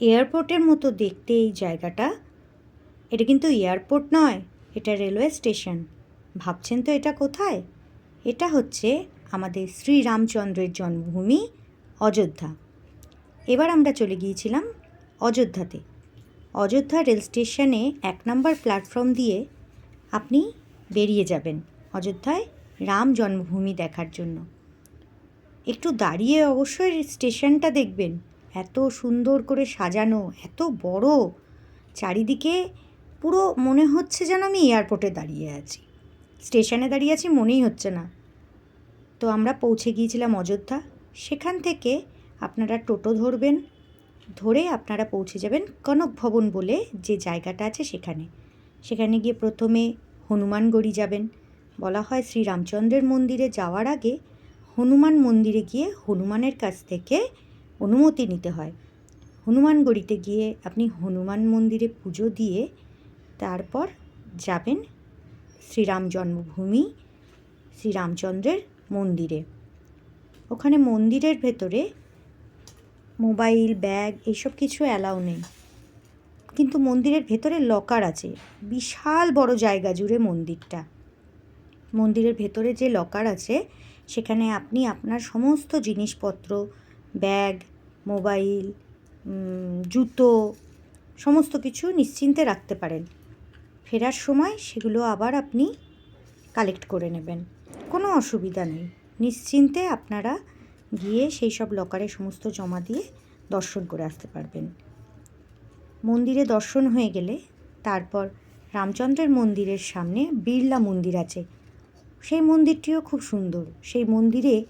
এয়ারপোর্টের মতো দেখতে এই জায়গাটা? এটা কিন্তু এয়ারপোর্ট নয়, এটা রেলওয়ে স্টেশন। ভাবছেন তো এটা কোথায়? এটা হচ্ছে আমাদের শ্রীরামচন্দ্রের জন্মভূমি অযোধ্যা। এবার আমরা চলে গিয়েছিলাম অযোধ্যাতে। অযোধ্যা রেল স্টেশনে এক নম্বর প্ল্যাটফর্ম দিয়ে আপনি বেরিয়ে যাবেন অযোধ্যায় রাম জন্মভূমি দেখার জন্য। একটু দাঁড়িয়ে অবশ্যই স্টেশনটা দেখবেন। এত সুন্দর করে সাজানো, এত বড়। চারিদিকে পুরো মনে হচ্ছে যেন আমি এয়ারপোর্টে দাঁড়িয়ে আছি। স্টেশনে দাঁড়িয়ে আছি মনেই হচ্ছে না। তো আমরা পৌঁছে গিয়েছিলাম অযোধ্যা। সেখান থেকে আপনারা টোটো ধরবেন, ধরে আপনারা পৌঁছে যাবেন কনক ভবন বলে যে জায়গাটা আছে সেখানে। সেখানে গিয়ে প্রথমে হনুমানগড়ি যাবেন। বলা হয় শ্রীরামচন্দ্রের মন্দিরে যাওয়ার আগে হনুমান মন্দিরে গিয়ে হনুমানের কাছ থেকে অনুমতি নিতে হয়। হনুমানগড়িতে গিয়ে আপনি হনুমান মন্দিরে পুজো দিয়ে তারপর যাবেন শ্রীরাম জন্মভূমি, শ্রীরামচন্দ্রের মন্দিরে। ওখানে মন্দিরের ভেতরে মোবাইল, ব্যাগ এইসব কিছু অ্যালাউ নেই। কিন্তু মন্দিরের ভেতরে লকার আছে। বিশাল বড় জায়গা জুড়ে মন্দিরটা। মন্দিরের ভেতরে যে লকার আছে, সেখানে আপনি আপনার সমস্ত জিনিসপত্র ব্যাগ, মোবাইল জুতো, সমস্ত কিছু নিশ্চিন্তে রাখতে পারেন। ফেরার সময় সেগুলো আবার আপনি কালেক্ট করে নেবেন। কোনো অসুবিধা নেই। নিশ্চিন্তে আপনারা গিয়ে সেই সব লকারে সমস্ত জমা দিয়ে দর্শন করে আসতে পারবেন। মন্দিরে দর্শন হয়ে গেলে তারপর রামচন্দ্রের মন্দিরের সামনে বিড়লা মন্দির আছে। সেই মন্দিরটিও খুব সুন্দর। সেই মন্দিরে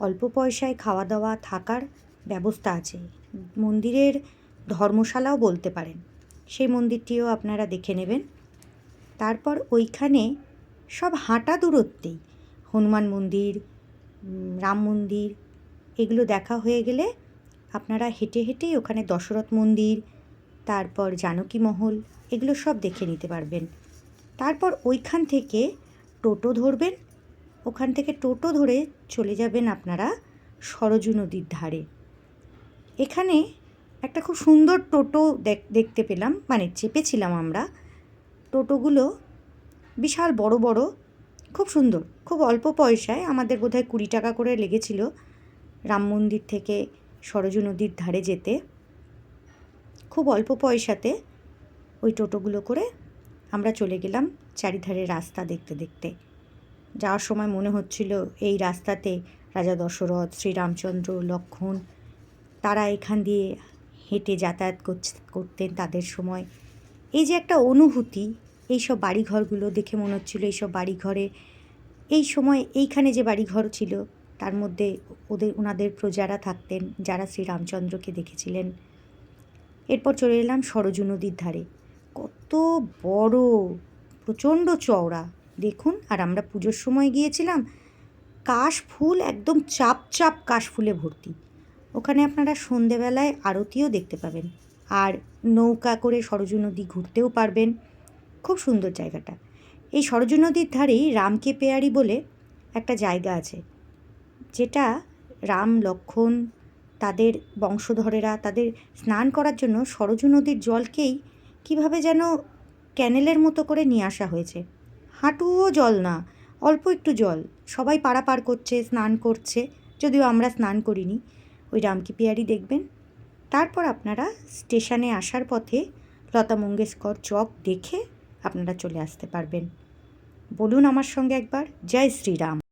অল্প পয়সায় খাওয়া দাওয়া থাকার ব্যবস্থা আছে। মন্দিরের ধর্মশালাও বলতে পারেন। সেই মন্দিরটিও আপনারা দেখে নেবেন। তারপর ওইখানে সব হাঁটা দূরত্বেই হনুমান মন্দির রাম মন্দির, এগুলো দেখা হয়ে গেলে আপনারা হেঁটে হেঁটেই ওখানে দশরথ মন্দির, তারপর জানকী মহল, এগুলো সব দেখে নিতে পারবেন। তারপর ওইখান থেকে টোটো ধরবেন ওখান থেকে টোটো ধরে চলে যাবেন আপনারা সরজু নদীর ধারে। এখানে একটা খুব সুন্দর টোটো দেখতে পেলাম মানে চেপেছিলাম আমরা। টোটোগুলো বিশাল বড় বড়, খুব সুন্দর, খুব অল্প পয়সায়, আমাদের বোধহয় কুড়ি টাকা করে লেগেছিল রাম মন্দির থেকে সরজু নদীর ধারে যেতে। খুব অল্প পয়সাতে ওই টোটোগুলো করে আমরা চলে গেলাম চারিধারে রাস্তা দেখতে দেখতে। যাওয়ার সময় মনে হচ্ছিল এই রাস্তাতে রাজা দশরথ, শ্রীরামচন্দ্র, লক্ষণ তারা এখান দিয়ে হেঁটে যাতায়াত করতেন তাদের সময়। এই যে একটা অনুভূতি, এইসব বাড়িঘরগুলো দেখে মনে হচ্ছিল এইসব বাড়িঘরে, এই সময় এইখানে যে বাড়িঘর ছিল, তার মধ্যে ওদের ওনাদের প্রজারা থাকতেন যারা শ্রীরামচন্দ্রকে দেখেছিলেন। এরপর চলে এলাম সরজু নদীর ধারে। কত বড়, প্রচণ্ড চওড়া। দেখুন, আর আমরা পুজোর সময় গিয়েছিলাম, কাশ ফুল একদম চাপ চাপ কাশ ফুলে ভর্তি। ওখানে আপনারা সন্ধেবেলায় আরতিও দেখতে পাবেন, আর নৌকা করে সরজু নদী ঘুরতেও পারবেন। খুব সুন্দর জায়গাটা। এই সরজু নদীর ধারেই রামকে পেয়ারি বলে একটা জায়গা আছে, যেটা রাম, লক্ষণ, তাদের বংশধরেরা, তাদের স্নান করার জন্য সরজু নদীর জলকেই কীভাবে যেন ক্যানেলের মতো করে নিয়ে আসা হয়েছে। হাঁটুও জল না, অল্প একটু জল। সবাই পারাপার করছে, স্নান করছে, যদিও আমরা স্নান করিনি। ওই রামকি পিয়ারি দেখবেন। তারপর আপনারা স্টেশনে আসার পথে লতা মঙ্গেশকর চক দেখে আপনারা চলে আসতে পারবেন। বলুন আমার সঙ্গে একবার, জয় শ্রীরাম।